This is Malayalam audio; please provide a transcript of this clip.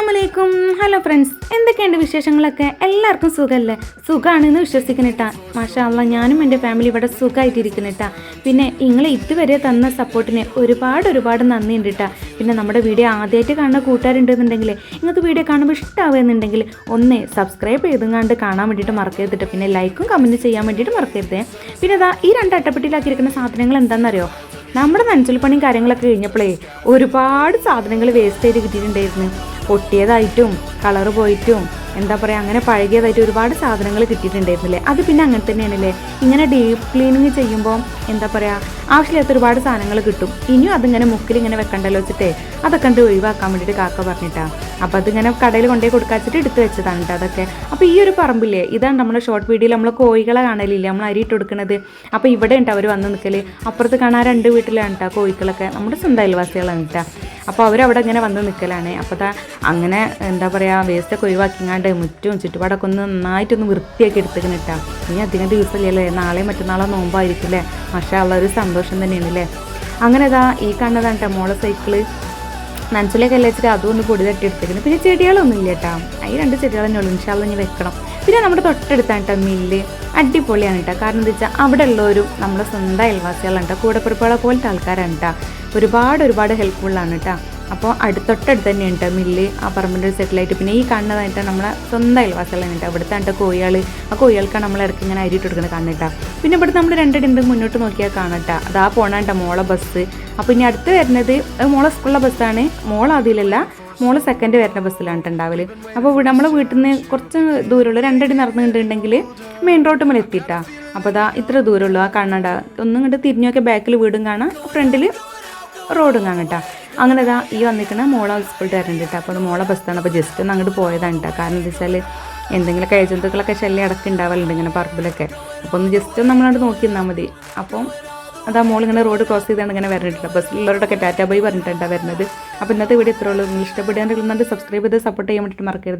അസ്സലാമലൈക്കും. ഹലോ ഫ്രണ്ട്സ് എന്തൊക്കെയുണ്ട് വിശേഷങ്ങളൊക്കെ? എല്ലാവർക്കും സുഖമല്ലേ സുഖമാണെന്ന് വിശ്വസിക്കുന്നിട്ടാ. മാഷാ അല്ല ഞാനും എന്റെ ഫാമിലി ഇവിടെ സുഖമായിട്ടിരിക്കുന്നിട്ടാ പിന്നെ നിങ്ങൾ ഇതുവരെ തന്ന സപ്പോർട്ടിന് ഒരുപാട് ഒരുപാട് നന്ദിയുണ്ട് കേട്ടാ പിന്നെ നമ്മുടെ വീഡിയോ ആദ്യമായിട്ട് കാണുന്ന കൂട്ടുകാരുണ്ടെന്നുണ്ടെങ്കിൽ നിങ്ങൾക്ക് വീഡിയോ കാണുമ്പോൾ ഇഷ്ടമാവുന്നുണ്ടെങ്കിൽ ഒന്ന് സബ്സ്ക്രൈബ് ചെയ്തുകൊണ്ട് കാണാൻ വേണ്ടിയിട്ട് മറക്കരുതിട്ട് പിന്നെ ലൈക്കും കമന്റ് ചെയ്യാൻ വേണ്ടിയിട്ട് മറക്കരുത്. പിന്നെ ഇതാ ഈ രണ്ട് അട്ടപ്പെട്ടിയിലാക്കിയിരിക്കുന്ന സാധനങ്ങൾ എന്താണെന്നറിയോ നമ്മുടെ നനച്ചൽ പണിയും കാര്യങ്ങളൊക്കെ കഴിഞ്ഞപ്പോഴേ ഒരുപാട് സാധനങ്ങൾ വേസ്റ്റ് ചെയ്ത് കിട്ടിയിട്ടുണ്ടായിരുന്നു. പൊട്ടിയതായിട്ടും കളറ് പോയിട്ടും എന്താ പറയുക അങ്ങനെ പഴകിയതായിട്ട് ഒരുപാട് സാധനങ്ങൾ കിട്ടിയിട്ടുണ്ടായിരുന്നില്ലേ? അത് പിന്നെ അങ്ങനെ തന്നെയാണല്ലേ? ഇങ്ങനെ ഡീപ്പ് ക്ലീനിങ് ചെയ്യുമ്പോൾ എന്താ പറയുക ആവശ്യമില്ലാത്ത ഒരുപാട് സാധനങ്ങൾ കിട്ടും. ഇനിയും അതിങ്ങനെ മുക്കിൽ ഇങ്ങനെ വെക്കണ്ടല്ലോ വെച്ചിട്ടേ അതൊക്കെ കണ്ട് ഒഴിവാക്കാൻ വേണ്ടിയിട്ട് കാക്ക പറഞ്ഞിട്ടാ. അപ്പോൾ അതിങ്ങനെ കടയിൽ കൊണ്ടുപോയി കൊടുക്കാച്ചിട്ട് എടുത്ത് വെച്ചതാണ് കേട്ടോ അതൊക്കെ. അപ്പോൾ ഈ ഒരു പറമ്പില്ലേ ഇതാണ് നമ്മുടെ ഷോർട്ട് വീഡിയോയിൽ നമ്മൾ കോഴികളെ കാണലില്ലേ നമ്മൾ അരിയിട്ട് കൊടുക്കുന്നത് അപ്പോൾ ഇവിടെ ഉണ്ട് അവർ വന്ന് നിൽക്കൽ അപ്പുറത്ത് കാണാൻ രണ്ട് വീട്ടിലാണ് കേട്ടോ കോഴികളൊക്കെ നമ്മുടെ സ്വന്തം അയൽവാസികളാണ് കേട്ടോ അപ്പോൾ അവരവിടെ ഇങ്ങനെ വന്ന് നിൽക്കലാണ് അപ്പോൾ അതാ അങ്ങനെ എന്താ പറയുക വേസ്റ്റൊക്കെ ഒഴിവാക്കിങ്ങാണ്ട് മുറ്റും ചുറ്റുപാടൊക്കെ ഒന്ന് നന്നായിട്ടൊന്ന് വൃത്തിയാക്കി എടുത്തേക്കണം കേട്ടോ ഇനി അധികം ദിവസമില്ലല്ലേ? നാളെയും മറ്റന്നാളോ നോമ്പായിരിക്കും അല്ലേ പക്ഷേ ഉള്ള ഒരു സന്തോഷം തന്നെയാണ് അല്ലേ അങ്ങനെ ഇതാ ഈ കണ്ടതാണ് കേട്ടോ മോളെ സൈക്കിൾ നനച്ചിലേക്ക് വെച്ചിട്ട് അതും ഒന്ന് പൊടി തട്ടി എടുത്തേക്കുന്നു പിന്നെ ചെടികളൊന്നും ഇല്ല കേട്ടോ ഈ രണ്ട് ചെടികൾ തന്നെ ഉള്ളൂ. ഇൻഷാല്ല ഇനി വെക്കണം. പിന്നെ നമ്മുടെ തൊട്ടടുത്താണ് കേട്ടോ മില്ല് അടിപൊളിയാണ് കേട്ടോ കാരണം എന്താ വെച്ചാൽ അവിടെ ഉള്ളവരും നമ്മുടെ സ്വന്തം അയൽവാസികളാണ് കേട്ടോ കൂടെപ്പിറപ്പുകളെ പോലത്തെ ആൾക്കാരാണ് കേട്ടോ ഒരുപാട് ഒരുപാട് ഹെൽപ്ഫുള്ളാണ് കേട്ടോ അപ്പോൾ അടുത്തൊട്ടടുത്ത് തന്നെയാണ് കേട്ടോ മില്ല് ആ പറമ്പിന്റെ ഒരു സെറ്റിലായിട്ട് പിന്നെ ഈ കാണുന്നതായിട്ട് നമ്മളെ സ്വന്തം അയൽവാസികളാണ് കേട്ടോ ഇവിടുത്തെ കേട്ടോ കോഴികൾ ആ കോഴികൾക്കാണ് നമ്മൾ ഇടയ്ക്ക് ഇങ്ങനെ അരിയിട്ട് കൊടുക്കുന്നത് കാണുന്നുട്ടാ പിന്നെ ഇവിടുത്തെ നമ്മൾ രണ്ടിടണ്ട് മുന്നോട്ട് നോക്കിയാൽ കാണട്ടാ അതാ കേട്ടോ മോളെ ബസ് അപ്പോൾ ഇനി അടുത്ത് വരുന്നത് മോളെ സ്കൂളിലെ ബസ്സാണ് മോൾ അതിലല്ല മോൾ സെക്കൻഡ് വരുന്ന ബസ്സിലാണ് ഉണ്ടാവൽ അപ്പോൾ ഇവിടെ നമ്മളെ വീട്ടിൽ നിന്ന് കുറച്ച് ദൂരമുള്ള രണ്ടടി നടന്നിട്ടുണ്ടെങ്കിൽ മെയിൻ റോഡ് മേലെ എത്തിയിട്ടാ അപ്പോൾ അതാ ഇത്ര ദൂരമുള്ളൂ. ആ കാണണ്ട ഒന്നും കണ്ട് തിരിഞ്ഞൊക്കെ ബാക്കിൽ വീടും കാണാം. ഫ്രണ്ടിൽ റോഡും കാണട്ടാ അങ്ങനെ ഇതാ ഈ വന്നിരിക്കുന്ന മോളെ സ്കൂളിൽ തരണ്ട് കേട്ടോ അപ്പോൾ മോളെ ബസ്സാണ് അപ്പോൾ ജസ്റ്റ് ഒന്ന് അങ്ങോട്ട് പോയതാണ് കേട്ടോ കാരണം എന്താ വെച്ചാൽ എന്തെങ്കിലും കഴിജന്തുക്കളൊക്കെ ശല്യം അടക്കം ഉണ്ടാവലുണ്ട് ഇങ്ങനെ പറമ്പിലൊക്കെ. അപ്പോൾ ഒന്ന് ജസ്റ്റ് ഒന്ന് നമ്മളോട് നോക്കി നിന്നാൽ മതി. അപ്പം അതാ മോൾ ഇങ്ങനെ റോഡ് ക്രോസ് ചെയ്താണ് ഇങ്ങനെ വരണ്ടിട്ടുണ്ട് ബസ്സിലുള്ളവരോടൊക്കെ ടാറ്റാ ബൈ പറഞ്ഞിട്ടുണ്ടാണ് വരുന്നത് അപ്പോൾ ഇന്നത്തെ വീഡിയോ ഇത്രയുള്ളൂ നിങ്ങൾ ഇഷ്ടപ്പെടുകയാണെങ്കിൽ സബ്സ്ക്രൈബ് ചെയ്ത് സപ്പോർട്ട് ചെയ്യാൻ വേണ്ടിയിട്ട് മറക്കരുത്.